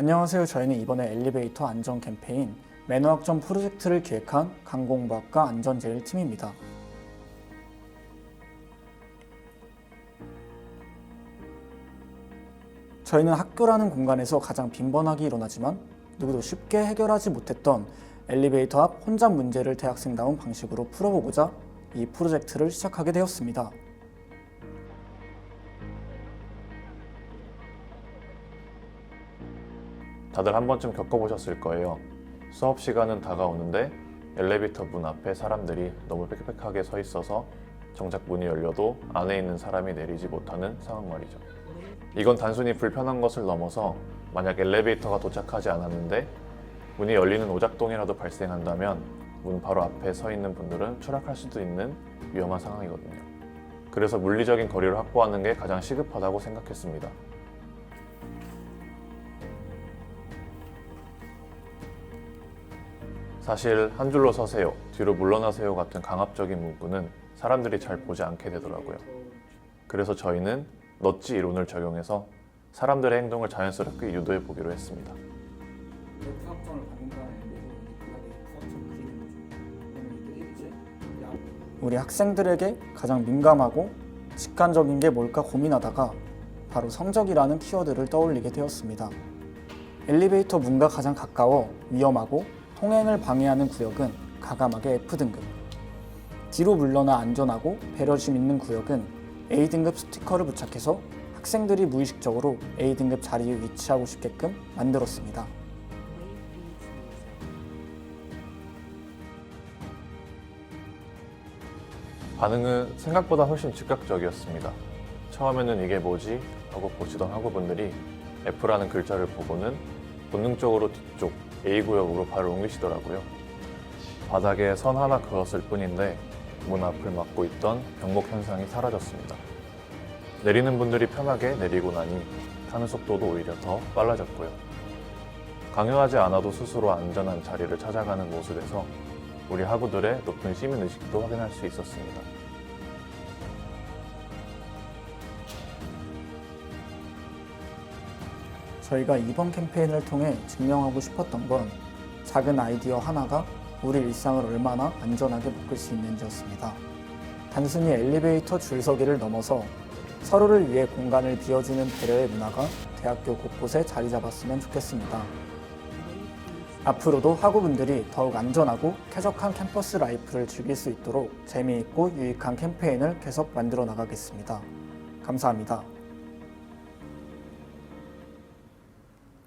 안녕하세요. 저희는 이번에 엘리베이터 안전 캠페인 매너학점 프로젝트를 기획한 강공부학과 안전제일팀입니다. 저희는 학교라는 공간에서 가장 빈번하게 일어나지만 누구도 쉽게 해결하지 못했던 엘리베이터 앞 혼잡 문제를 대학생다운 방식으로 풀어보고자 이 프로젝트를 시작하게 되었습니다. 다들 한 번쯤 겪어보셨을 거예요. 수업 시간은 다가오는데 엘리베이터 문 앞에 사람들이 너무 빽빽하게 서 있어서 정작 문이 열려도 안에 있는 사람이 내리지 못하는 상황 말이죠. 이건 단순히 불편한 것을 넘어서 만약 엘리베이터가 도착하지 않았는데 문이 열리는 오작동이라도 발생한다면 문 바로 앞에 서 있는 분들은 추락할 수도 있는 위험한 상황이거든요. 그래서 물리적인 거리를 확보하는 게 가장 시급하다고 생각했습니다. 사실 한 줄로 서세요, 뒤로 물러나세요 같은 강압적인 문구는 사람들이 잘 보지 않게 되더라고요. 그래서 저희는 넛지 이론을 적용해서 사람들의 행동을 자연스럽게 유도해 보기로 했습니다. 우리 학생들에게 가장 민감하고 직관적인 게 뭘까 고민하다가 바로 성적이라는 키워드를 떠올리게 되었습니다. 엘리베이터 문과 가장 가까워 위험하고 통행을 방해하는 구역은 가감하게 F등급. 뒤로 물러나 안전하고 배려심 있는 구역은 A등급 스티커를 부착해서 학생들이 무의식적으로 A등급 자리에 위치하고 싶게끔 만들었습니다. 반응은 생각보다 훨씬 즉각적이었습니다. 처음에는 이게 뭐지? 하고 보시던 학우분들이 F라는 글자를 보고는 본능적으로 뒤쪽 A 구역으로 발을 옮기시더라고요. 바닥에 선 하나 그었을 뿐인데 문 앞을 막고 있던 병목 현상이 사라졌습니다. 내리는 분들이 편하게 내리고 나니 타는 속도도 오히려 더 빨라졌고요. 강요하지 않아도 스스로 안전한 자리를 찾아가는 모습에서 우리 학우들의 높은 시민의식도 확인할 수 있었습니다. 저희가 이번 캠페인을 통해 증명하고 싶었던 건 작은 아이디어 하나가 우리 일상을 얼마나 안전하게 바꿀 수 있는지였습니다. 단순히 엘리베이터 줄서기를 넘어서 서로를 위해 공간을 비워주는 배려의 문화가 대학교 곳곳에 자리 잡았으면 좋겠습니다. 앞으로도 학우분들이 더욱 안전하고 쾌적한 캠퍼스 라이프를 즐길 수 있도록 재미있고 유익한 캠페인을 계속 만들어 나가겠습니다. 감사합니다.